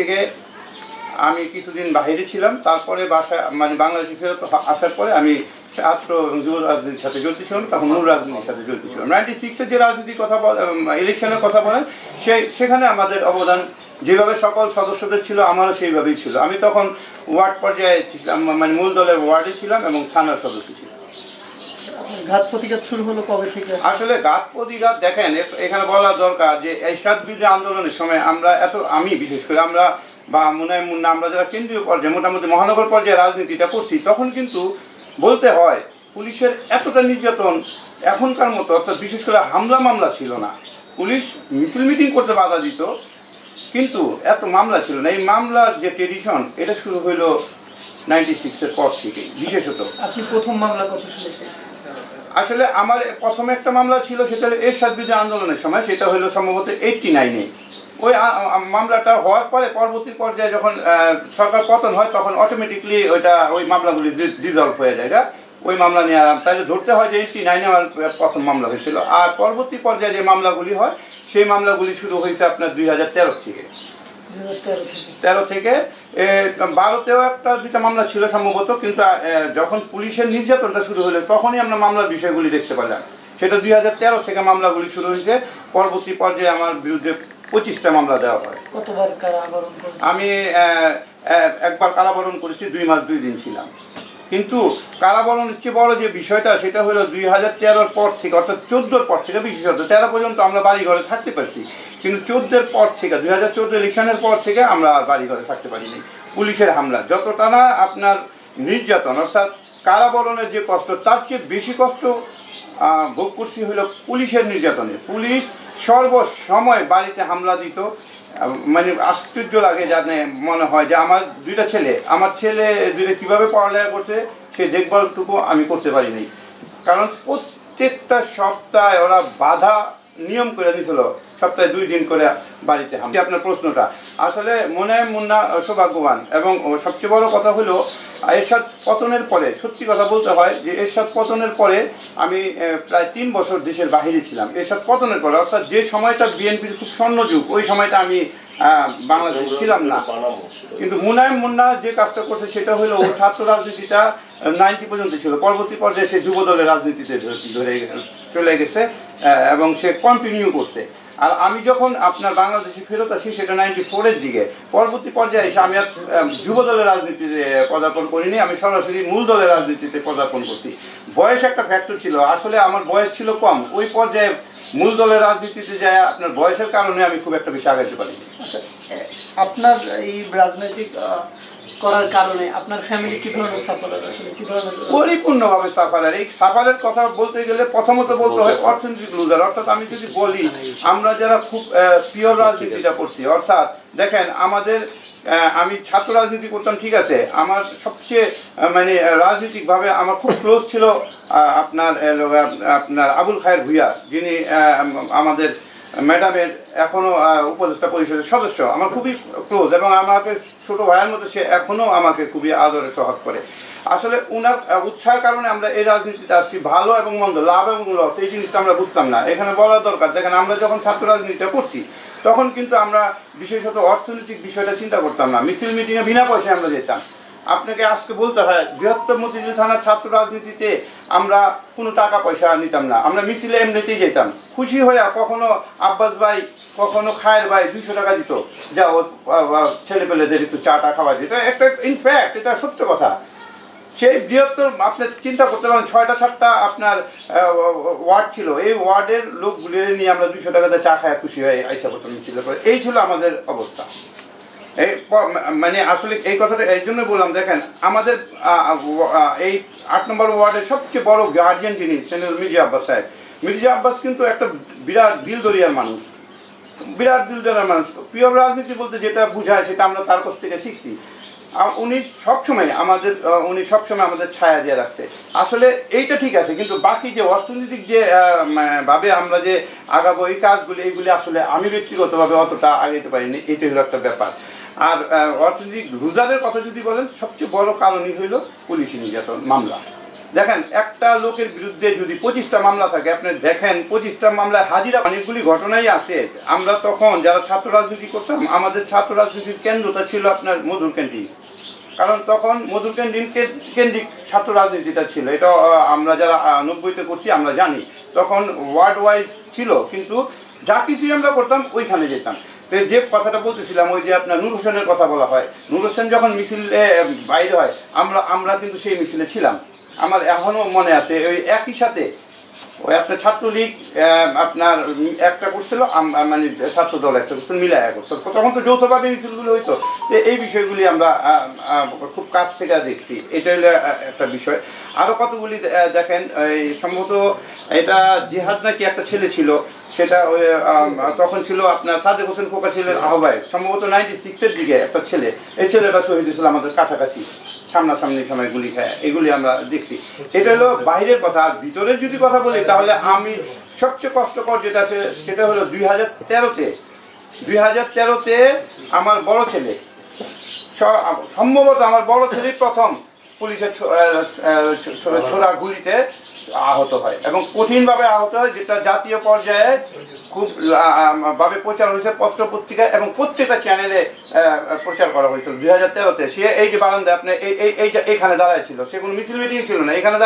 থেকে আমি কিছুদিন বাইরে ছিলাম, তারপরে বাসা মানে বাংলাদেশে ফেরত আসার পরে আমি ছাত্র এবং যুব রাজনীতির সাথে জড়িত ছিলাম, তখন মূল রাজনীতির সাথে জড়িত ছিলাম। নাইনটি সিক্সের যে রাজনীতির কথা ইলেকশনের কথা বলেন, সে, সেখানে আমাদের অবদান, যেভাবে সকল সদস্যদের ছিল, আমারও সেইভাবেই ছিল। আমি তখন ওয়ার্ড পর্যায়ে ছিলাম মানে মূল দলের ওয়ার্ডে ছিলাম এবং থানার সদস্য ছিলাম। ঘাত প্রতিঘাত শুরু হলো কবে থেকে? আসলে গাত প্রতিঘাত দেখেন এখানে বলা দরকার যে এই সাত বিরোধী আন্দোলনের সময় আমরা এত আমি বিশেষ করে আমরা বা মুনায় মুন্না আমরা যারা কেন্দ্রীয় পর্যায়ে মোটামুটি মহানগর পর্যায়ে রাজনীতিটা করছি তখন কিন্তু বলতে হয় পুলিশের এতটা নির্যাতন এখনকার মতো অর্থাৎ বিশেষ করে হামলা মামলা ছিল না। পুলিশ মিছিল মিটিং করতে বাধা দিত কিন্তু এত মামলা ছিল না। এই মামলার যে ট্রেডিশন এটা শুরু হইল নাইনটি সিক্সের পর থেকে বিশেষত। আপনি প্রথম মামলা কত শুনেছেন? আসলে আমার প্রথমে একটা মামলা ছিল, সেটা এরশাদ বিরোধী আন্দোলনের সময়, সেটা হলো সম্ভবত এইটটি নাইনে ওই মামলাটা হওয়ার পরে পরবর্তী পর্যায়ে যখন সরকার পতন হয়, তখন অটোমেটিকলি ওইটা, ওই মামলাগুলি ডিজলভ হয়ে যায়। ওই মামলা নিয়ে আরাম তাহলে ধরতে হয় যে এইটটি নাইনে আমার প্রথম মামলা হয়েছিল। আর পরবর্তী পর্যায়ে যে মামলাগুলি হয়, সেই মামলাগুলি শুরু হয়েছে আপনার দুই হাজার তেরো থেকে। তেরো থেকে। বারোতেও একটা দুইটা মামলা ছিল সম্ভবত কিন্তু যখন পুলিশের নির্যাতনটা শুরু হলো তখনই আমরা মামলার বিষয়গুলি দেখতে পেলাম। সেটা দুই হাজার তেরো থেকে মামলাগুলি শুরু হয়েছে। পরবর্তী পর্যায়ে আমার বিরুদ্ধে পঁচিশটা মামলা দেওয়া হয়। কতবার আমি একবার কারাবরণ করেছি দুই মাস দুই দিন ছিলাম। কিন্তু কারাবরণের চেয়ে বড় যে বিষয়টা, সেটা হলো দুই হাজার তেরোর পর থেকে, অর্থাৎ চোদ্দোর পর থেকে, বিশেষত তেরো পর্যন্ত আমরা বাড়ি ঘরে থাকতে পারছি, কিন্তু চোদ্দের পর থেকে, দুই হাজার চোদ্দ ইলেকশনের পর থেকে আমরা আর বাড়ি ঘরে থাকতে পারিনি। পুলিশের হামলা যতটা না আপনার নির্যাতন, অর্থাৎ কারাবরণের যে কষ্ট, তার চেয়ে বেশি কষ্ট ভোগ করছি হলো পুলিশের নির্যাতনে। পুলিশ সর্বসময় বাড়িতে হামলা দিত মানে আশ্চর্য লাগে জানে, মনে হয় যে আমার দুইটা ছেলে, আমার ছেলে দুইটা কীভাবে পড়ালেখা করছে, সে দেখভালটুকু আমি করতে পারিনি কারণ প্রত্যেকটা সপ্তাহে ওরা বাধা নিয়ম করে নিছিল সপ্তাহে দুই দিন করে বাড়িতে আপনার প্রশ্নটা, আসলে মনে মুন্না সৌভাগ্যবান, এবং সবচেয়ে বড় কথা হলো এরশাদ পতনের পরে, সত্যি কথা বলতে হয় যে এরশাদ পতনের পরে আমি প্রায় তিন বছর দেশের বাহিরে ছিলাম। এরশাদ পতনের পরে, অর্থাৎ যে সময়টা বিএনপির খুব স্বর্ণযুগ, ওই সময়টা আমি বাংলাদেশে ছিলাম না। কিন্তু মুনায়ম মুন্না যে কাজটা করছে, সেটা হলো ছাত্র রাজনীতিটা নাইনটি পর্যন্ত ছিল। পরবর্তী পর্যায়ে সে যুব দলের রাজনীতিতে ধরে- চলে গেছে এবং সে কন্টিনিউ করছে। আর আমি যখন আপনার বাংলাদেশে ফেরত আসি, সেটা নাইনটি ফোরের দিকে। পরবর্তী পর্যায়ে এসে আমি আর যুব দলের রাজনীতিতে পদার্পণ করিনি, আমি সরাসরি মূল দলের রাজনীতিতে পদার্পণ করছি। বয়স একটা ফ্যাক্টর ছিল, আসলে আমার বয়স ছিল কম। ওই পর্যায়ে মূল দলের রাজনীতিতে যায়, আপনার বয়সের কারণে আমি খুব একটা বেশি আগাইতে পারিনি। আচ্ছা আপনার এই রাজনৈতিক করার কারণে আপনার ফ্যামিলি কি ধরনের সাপোর্ট আসলে কি ধরনের পরিপূর্ণভাবে সাফারের এই সাফারের কথা বলতে গেলে প্রথমত বলতে হয় অর্থনৈতিক লুজার অর্থাৎ আমি যদি বলি, আমরা যারা খুব পিওর রাজনীতিটা করছি, অর্থাৎ দেখেন আমাদের আমি ছাত্র রাজনীতি করতাম, ঠিক আছে? আমার সবচেয়ে মানে রাজনৈতিকভাবে আমার খুব ক্লোজ ছিল আপনার আপনার আবুল খায়ের ভুইয়া, যিনি আমাদের ম্যাডামের এখনও আহ, উপদেষ্টা পরিষদের সদস্য। আমার খুবই ক্লোজ এবং আমাকে ছোট ভাইয়ের মতো সে এখনও আমাকে খুবই আদরে সহাগ করে। আসলে উনার উৎসাহের কারণে আমরা এই রাজনীতিতে আসছি ভালো এবং মন্দ লাভ এবং লস এই জিনিসটা আমরা বুঝতাম না। এখানে বলা দরকার দেখেন আমরা যখন ছাত্র রাজনীতিটা করছি তখন কিন্তু আমরা বিশেষত অর্থনৈতিক বিষয়টা চিন্তা করতাম না। মিছিল মিটিংয়ে বিনা পয়সায় আমরা যেতাম। আপনাকে আজকে বলতে হয়, বৃহত্তর মতিঝিল থানার ছাত্র রাজনীতিতে আমরা কোনো টাকা পয়সা নিতাম না। আমরা মিছিলে এমনিতেই যেতাম। খুশি হয়ে কখনো আব্বাস ভাই, কখনো খায়ের ভাই দুইশো টাকা দিত। যা ও ছেলে পেলেদের একটু চাটা খাওয়া দিত একটা ইনফ্যাক্ট এটা সত্য কথা। সেই বৃহত্তর আপনার চিন্তা করতে পারেন, ছয়টা, সাতটা আপনার ওয়ার্ড ছিল। এই ওয়ার্ডের লোকগুলি নিয়ে আমরা দুশো টাকাতে চা খায় খুশি হয়ে আইসা মিছিল করে এই ছিল আমাদের অবস্থা। এই মানে আসলে এই কথাটা এই জন্য বললাম, দেখেন, আমাদের এই আট নম্বর ওয়ার্ডের সবচেয়ে বড় গার্জিয়ান যিনি, সেটা হলো মির্জা আব্বাস সাহেব। মির্জা আব্বাস কিন্তু একটা বিরাট দিল দরিয়ার মানুষ। বিরাট দিল দরিয়ার মানুষ। প্রিয় রাজনীতি বলতে যেটা বোঝায় সেটা আমরা তার কাছ থেকে শিখছি। উনি সবসময় আমাদের উনি সবসময় আমাদের ছায়া দিয়ে রাখছে। আসলে এইটা ঠিক আছে, কিন্তু বাকি যে অর্থনৈতিক যে ভাবে আমরা যে আগাবো, এই কাজগুলি, এইগুলি আসলে আমি ব্যক্তিগতভাবে অতটা আগাইতে পারিনি এটাই হলো একটা ব্যাপার। আর অর্থনৈতিক রোজারের কথা যদি বলেন, সবচেয়ে বড় কারণই হইল পুলিশ নির্যাতন, মামলা। দেখেন, একটা লোকের বিরুদ্ধে যদি পঁচিশটা মামলা থাকে, আপনি দেখেন, পঁচিশটা মামলায় হাজিরা অনেকগুলি ঘটনাই আছে। আমরা তখন যারা ছাত্র রাজনীতি করতাম, আমাদের ছাত্র রাজনীতির কেন্দ্রটা ছিল আপনার মধুর ক্যান্টিন কারণ তখন মধুর ক্যান্টিন কেন্দ্রিক ছাত্র রাজনীতিটা ছিল। এটা আমরা যারা নব্বইতে করছি, আমরা জানি। তখন ওয়ার্ড ওয়াইজ ছিল, কিন্তু যা কিছুই আমরা করতাম, ওইখানে যেতাম। তো যে কথাটা বলতেছিলাম, ওই যে আপনার নূর হোসেনের কথা বলা হয়। নূর হোসেন যখন মিছিলে বাইরে হয়, আমরা আমরা কিন্তু সেই মিছিলে ছিলাম। আমার এখনও মনে আছে, ওই একই সাথে ওই আপনার ছাত্রলীগ আপনার একটা করছিল মানে ছাত্র দল একটা করছিল, মিলায়া করছিল। তখন তো যৌথভাবে মিছিলগুলো হইতো। তো এই বিষয়গুলি আমরা খুব কাছ থেকে দেখছি। এটা হলো একটা বিষয়। আরও কতগুলি দেখেন, এই সম্ভবত এটা জিহাদ নাকি একটা ছেলে ছিল, সেটা ওই তখন ছিল আপনার সাদেক হোসেন খোকা ছিলেন আহ্বায়ক। সম্ভবত নাইনটি সিক্সের দিকে একটা ছেলে। এই ছেলেটা শহীদ হয়েছিল আমাদের কাছাকাছি, সামনাসামনি সময় গুলি খায়, এগুলি আমরা দেখছি। এটা হলো বাইরের কথা, আর ভিতরের যদি কথা বলি তাহলে আমি সবচেয়ে কষ্টকর যেটা সেটা হলো দুই হাজার তেরোতে। দুই হাজার তেরোতে আমার বড় ছেলে সম্ভবত আমার বড় ছেলেই প্রথম পুলিশের ছোড়া গুলিতে আহত হয় এবং কঠিনভাবে আহত হয়, যেটা জাতীয় পর্যায়ে খুব ভাবে প্রচার হয়েছে পত্র পত্রিকায় এবং প্রত্যেকটা চ্যানেলে প্রচার করা হয়েছিল দুই হাজার তেরোতে। সে এই যে বারান্দায় আপনি, এই, এই- এই যে এখানে দাঁড়ায় ছিল, সে কোনো মিছিল মিটিং ছিল না, এখানে